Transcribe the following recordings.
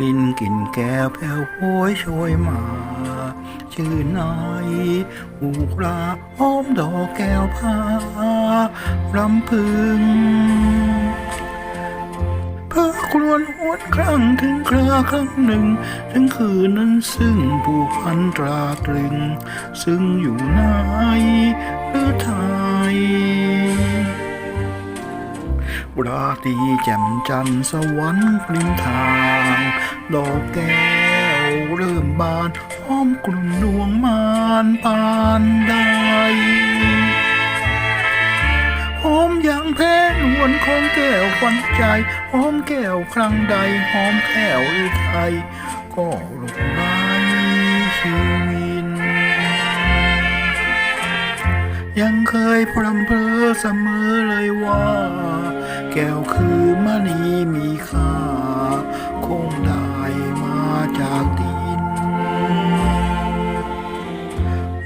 ลินกลิ่นแก้วแผ่วโหยโชยมา ชื่นนายหูกราหอมดอกแก้วพารำพึงเพื่อครวนหวนครั้งถึงคราครั้งหนึ่ง ถึงคืนนั้นซึ่งผู้พันตราตรึง ซึ่งอยู่ไหน ตรีแจ่มจันทร์สวรรค์ริมทาง ดอกแก้วเริ่มบานหอมกลุ่นดวงมานปานใดหอมอย่างแพ้นวลของแก้วควันใจหอมแก้วครั้งใดหอมแก้วอือไทยก็หลงไหลชีวิน ยังเคยพรำเพอเสมอเลยว่า แก้วคือมณีมีค่า คงได้มาจากดิน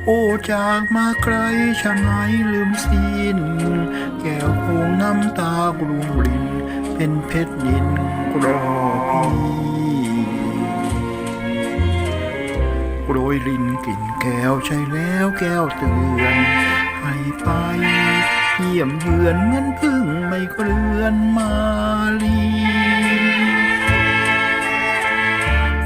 โอ้จากมาไกลชะไหนลืมสิ้น แก้วคงน้ำตากรุงริน เป็นเพชรนินกรอพีโรยรินกลิ่นแก้วใช่แล้วแก้วเตือน ให้ไป เยี่ยมเยือนเงินพึ่งไม่เคลื่อนมาลี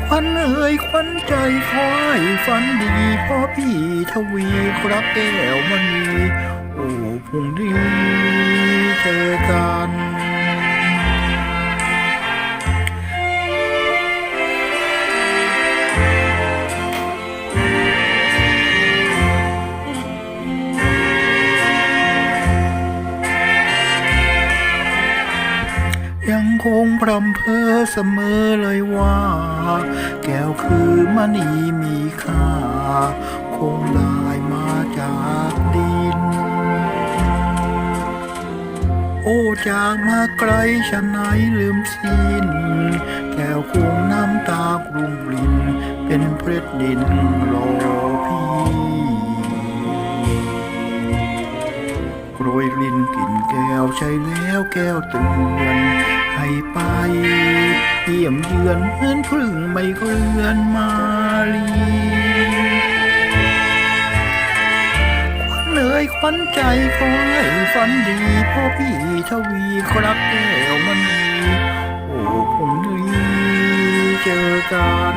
ควันเอ่ยควันใจคอยฝันดีพ่อพี่ทวีครับแก้วมณีโอ้พุ่งดีเจอกัน คงพรำเพอเสมอเลยว่า แก้วคือมณีมีค่า คงได้มาจากดิน โอ้จากมาไกลชะไหนลืมสิ้น แก้วคงน้ำตากรุงริน เป็นเพชรดินรอพี่โรยรินกลิ่นแก้วใช่แล้วแก้วเตือน ให้ไปเยี่ยมเยือนเหมือนพึ่งไม่เคลื่อนมาลีควันเอ่ยควันใจคอยฝันดีพ่อพี่ทวีครับแก้วมันดีโอ้ผมนี้เจอกัน